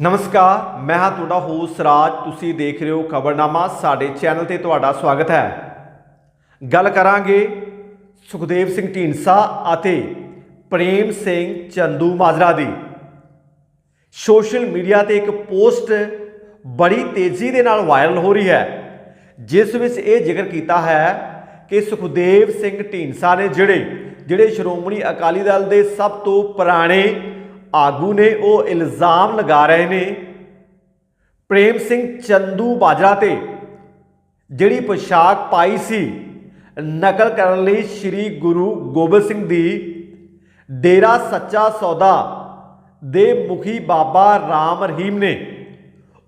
ਨਮਸਕਾਰ, ਮੈਂ ਹਾਂ ਤੁਹਾਡਾ ਹੋਸਟ ਰਾਜ। ਤੁਸੀਂ ਦੇਖ ਰਹੇ ਹੋ ਖਬਰਨਾਮਾ। ਸਾਡੇ ਚੈਨਲ ਤੇ ਤੁਹਾਡਾ ਸਵਾਗਤ ਹੈ। ਗੱਲ ਕਰਾਂਗੇ ਸੁਖਦੇਵ ਸਿੰਘ ਢੀਂਡਸਾ ਅਤੇ ਪ੍ਰੇਮ ਸਿੰਘ ਚੰਦੂ ਮਾਜਰਾ ਦੀ। ਸੋਸ਼ਲ ਮੀਡੀਆ ਤੇ ਇੱਕ ਪੋਸਟ ਬੜੀ ਤੇਜ਼ੀ ਦੇ ਨਾਲ ਵਾਇਰਲ ਹੋ ਰਹੀ ਹੈ, ਜਿਸ ਵਿੱਚ ਇਹ ਜ਼ਿਕਰ ਕੀਤਾ ਹੈ ਕਿ ਸੁਖਦੇਵ ਸਿੰਘ ਢੀਂਡਸਾ ਨੇ ਜਿਹੜੇ ਜਿਹੜੇ ਸ਼੍ਰੋਮਣੀ ਅਕਾਲੀ ਦਲ ਦੇ ਸਭ ਤੋਂ ਪੁਰਾਣੇ ਆਗੂ ਨੇ, ਉਹ ਇਲਜ਼ਾਮ ਲਗਾ ਰਹੇ ਨੇ ਪ੍ਰੇਮ ਸਿੰਘ ਚੰਦੂ ਬਾਜਰਾ ਤੇ, ਜਿਹੜੀ ਪੋਸ਼ਾਕ ਪਾਈ ਸੀ ਨਕਲ ਕਰਨ ਲਈ ਸ੍ਰੀ ਗੁਰੂ ਗੋਬਿੰਦ ਸਿੰਘ ਦੀ ਡੇਰਾ ਸੱਚਾ ਸੌਦਾ ਦੇ ਮੁਖੀ ਬਾਬਾ ਰਾਮ ਰਹੀਮ ਨੇ।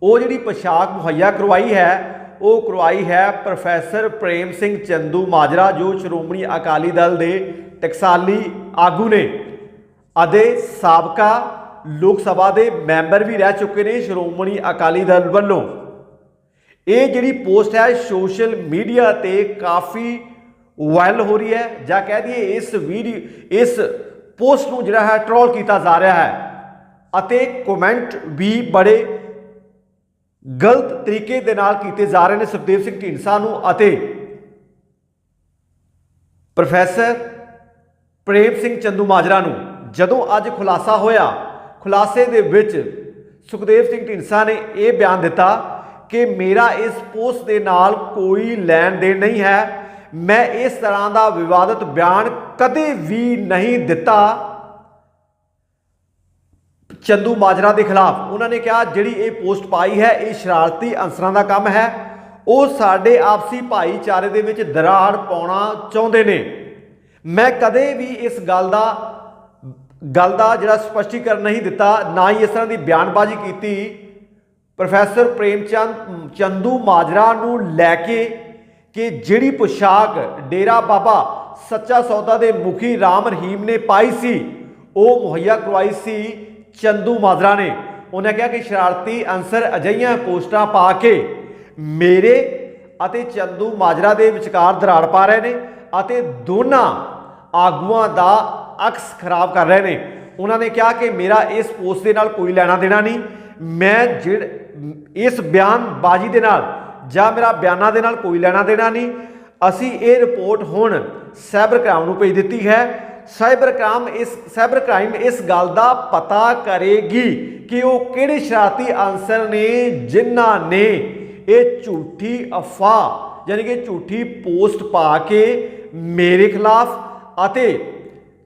ਉਹ ਜਿਹੜੀ ਪੋਸ਼ਾਕ ਮੁਹੱਈਆ ਕਰਵਾਈ ਹੈ, ਉਹ ਕਰਵਾਈ ਹੈ ਪ੍ਰੋਫੈਸਰ ਪ੍ਰੇਮ ਸਿੰਘ ਚੰਦੂ ਮਾਜਰਾ ਜੋ ਸ਼੍ਰੋਮਣੀ ਅਕਾਲੀ ਦਲ ਦੇ ਟਕਸਾਲੀ ਆਗੂ ਨੇ। ਅਤੇ ਸਾਬਕਾ ਲੋਕ ਸਭਾ ਦੇ ਮੈਂਬਰ ਵੀ ਰਹਿ ਚੁੱਕੇ ਨੇ ਸ਼੍ਰੋਮਣੀ ਅਕਾਲੀ ਦਲ ਵੱਲੋਂ। ਇਹ ਜਿਹੜੀ ਪੋਸਟ ਹੈ, ਸੋਸ਼ਲ ਮੀਡੀਆ ਤੇ ਕਾਫੀ ਵਾਇਰਲ ਹੋ ਰਹੀ ਹੈ। ਜਾਂ ਕਹਿ ਦਈਏ ਇਸ ਵੀਡੀਓ, ਇਸ ਪੋਸਟ ਨੂੰ ਜਿਹੜਾ ਹੈ ਟ੍ਰੋਲ ਕੀਤਾ ਜਾ ਰਿਹਾ ਹੈ। ਅਤੇ ਕਮੈਂਟ ਵੀ ਬੜੇ ਗਲਤ ਤਰੀਕੇ ਦੇ ਨਾਲ ਕੀਤੇ ਜਾ ਰਹੇ ਨੇ ਸੁਖਦੇਵ ਸਿੰਘ ਢੀਂਡਸਾ ਨੂੰ ਅਤੇ ਪ੍ਰੋਫੈਸਰ ਪ੍ਰੇਮ ਸਿੰਘ ਚੰਦੂ ਮਾਜਰਾ ਨੂੰ। ਜਦੋਂ ਅੱਜ ਖੁਲਾਸਾ ਹੋਇਆ, ਖੁਲਾਸੇ ਦੇ ਵਿੱਚ ਸੁਖਦੇਵ ਸਿੰਘ ਢੀਂਡਸਾ ਨੇ ਇਹ ਬਿਆਨ ਦਿੱਤਾ ਕਿ ਮੇਰਾ ਇਸ ਪੋਸਟ ਦੇ ਨਾਲ ਕੋਈ ਲੈਣ ਦੇਣ ਨਹੀਂ ਹੈ। ਮੈਂ ਇਸ ਤਰ੍ਹਾਂ ਦਾ ਵਿਵਾਦਤ ਬਿਆਨ ਕਦੇ ਵੀ ਨਹੀਂ ਦਿੱਤਾ। ਚੰਦੂ ਮਾਜਰਾ ਦੇ ਖਿਲਾਫ ਉਹਨਾਂ ਨੇ ਕਿਹਾ, ਜਿਹੜੀ ਇਹ ਪੋਸਟ ਪਾਈ ਹੈ, ਇਹ ਸ਼ਰਾਰਤੀ ਅਨਸਰਾਂ ਦਾ ਕੰਮ ਹੈ। ਉਹ ਸਾਡੇ ਆਪਸੀ ਭਾਈਚਾਰੇ ਦੇ ਵਿੱਚ ਦਰਾੜ ਪਾਉਣਾ ਚਾਹੁੰਦੇ ਨੇ। ਮੈਂ ਕਦੇ ਵੀ ਇਸ ਗੱਲ ਦਾ ਗੱਲ ਦਾ ਜਿਹੜਾ ਸਪਸ਼ਟੀਕਰਨ ਨਹੀਂ ਦਿੱਤਾ, ਨਾ ਹੀ ਇਸ ਤਰ੍ਹਾਂ ਦੀ ਬਿਆਨਬਾਜ਼ੀ ਕੀਤੀ। ਪ੍ਰੋਫੈਸਰ ਪ੍ਰੇਮਚੰਦ, ਚੰਦੂ ਮਾਜਰਾ ਨੂੰ ਲੈ ਕੇ ਕਿ ਜਿਹੜੀ ਪੁਸ਼ਾਕ ਡੇਰਾ ਬਾਬਾ ਸੱਚਾ ਸੌਦਾ ਦੇ ਮੁਖੀ ਰਾਮ ਰਹੀਮ ਨੇ ਪਾਈ ਸੀ, ਉਹ ਮੁਹੱਈਆ ਕਰਵਾਈ ਸੀ ਚੰਦੂ ਮਾਜਰਾ ਨੇ। ਉਹਨੇ ਕਿਹਾ ਕਿ ਸ਼ਰਾਰਤੀ ਅਨਸਰ ਅਜਈਆਂ ਪੋਸਟਾਂ ਪਾ ਕੇ ਮੇਰੇ ਅਤੇ ਚੰਦੂ ਮਾਜਰਾ ਦੇ ਵਿਚਕਾਰ ਦਰਾੜ ਪਾ ਰਹੇ ਨੇ ਅਤੇ ਦੋਨਾਂ ਆਗੂਆਂ ਦਾ ਅਕਸ ਖਰਾਬ ਕਰ ਰਹੇ ਨੇ। ਉਹਨਾਂ ਨੇ ਕਿਹਾ ਕਿ ਮੇਰਾ ਇਸ ਪੋਸਟ ਦੇ ਨਾਲ ਕੋਈ ਲੈਣਾ ਦੇਣਾ ਨਹੀਂ। ਮੈਂ ਜਿੜ, ਇਸ ਬਿਆਨਬਾਜ਼ੀ ਦੇ ਨਾਲ ਜਾਂ ਮੇਰਾ ਬਿਆਨਾਂ ਦੇ ਨਾਲ ਕੋਈ ਲੈਣਾ ਦੇਣਾ ਨਹੀਂ। ਅਸੀਂ ਇਹ ਰਿਪੋਰਟ ਹੁਣ ਸਾਈਬਰ ਕ੍ਰਾਈਮ ਨੂੰ ਭੇਜ ਦਿੱਤੀ ਹੈ। ਸਾਈਬਰ ਕ੍ਰਾਈਮ ਇਸ, ਸਾਈਬਰ ਕ੍ਰਾਈਮ ਇਸ ਗੱਲ ਦਾ ਪਤਾ ਕਰੇਗੀ ਕਿ ਉਹ ਕਿਹੜੇ ਸ਼ਰਾਰਤੀ ਅਨਸਰ ਨੇ, ਜਿਨ੍ਹਾਂ ਨੇ ਇਹ ਝੂਠੀ ਅਫਵਾਹ, ਯਾਨੀ ਕਿ ਝੂਠੀ ਪੋਸਟ ਪਾ ਕੇ ਮੇਰੇ ਖਿਲਾਫ ਅਤੇ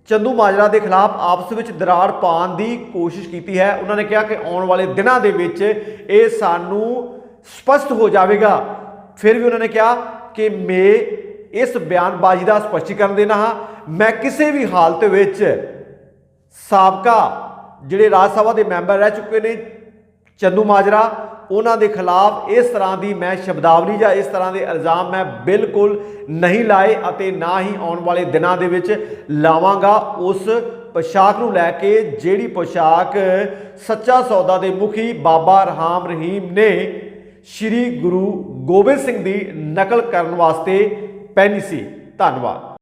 ਚੰਦੂ ਮਾਜਰਾ ਦੇ ਖਿਲਾਫ ਆਪਸ ਵਿੱਚ ਦਰਾੜ ਪਾਉਣ ਦੀ ਕੋਸ਼ਿਸ਼ ਕੀਤੀ ਹੈ। ਉਹਨਾਂ ਨੇ ਕਿਹਾ ਕਿ ਆਉਣ ਵਾਲੇ ਦਿਨਾਂ ਦੇ ਵਿੱਚ ਇਹ ਸਾਨੂੰ ਸਪਸ਼ਟ ਹੋ ਜਾਵੇਗਾ। ਫਿਰ ਵੀ ਉਹਨਾਂ ਨੇ ਕਿਹਾ ਕਿ ਮੈਂ ਇਸ ਬਿਆਨਬਾਜ਼ੀ ਦਾ ਸਪਸ਼ਟੀਕਰਨ ਦੇਣਾ ਹਾਂ। ਮੈਂ ਕਿਸੇ ਵੀ ਹਾਲਤ ਵਿੱਚ ਸਾਬਕਾ ਜਿਹੜੇ ਰਾਜ ਸਭਾ ਦੇ ਮੈਂਬਰ ਰਹਿ ਚੁੱਕੇ ਨੇ, ਚੰਦੂ ਮਾਜਰਾ ਉਹਨਾਂ ਦੇ ਖਿਲਾਫ ਇਸ ਤਰ੍ਹਾਂ ਦੀ ਮੈਂ ਸ਼ਬਦਾਵਲੀ ਜਾਂ ਇਸ ਤਰ੍ਹਾਂ ਦੇ ਇਲਜ਼ਾਮ ਮੈਂ ਬਿਲਕੁਲ ਨਹੀਂ ਲਾਏ ਅਤੇ ਨਾ ਹੀ ਆਉਣ ਵਾਲੇ ਦਿਨਾਂ ਦੇ ਵਿੱਚ ਲਾਵਾਂਗਾ। ਉਸ ਪੋਸ਼ਾਕ ਨੂੰ ਲੈ ਕੇ ਜਿਹੜੀ ਪੋਸ਼ਾਕ ਸੱਚਾ ਸੌਦਾ ਦੇ ਮੁਖੀ ਬਾਬਾ ਰਹਾਮ ਰਹੀਮ ਨੇ ਸ੍ਰੀ ਗੁਰੂ ਗੋਬਿੰਦ ਸਿੰਘ ਦੀ ਨਕਲ ਕਰਨ ਵਾਸਤੇ ਪਹਿਨੀ ਸੀ। ਧੰਨਵਾਦ।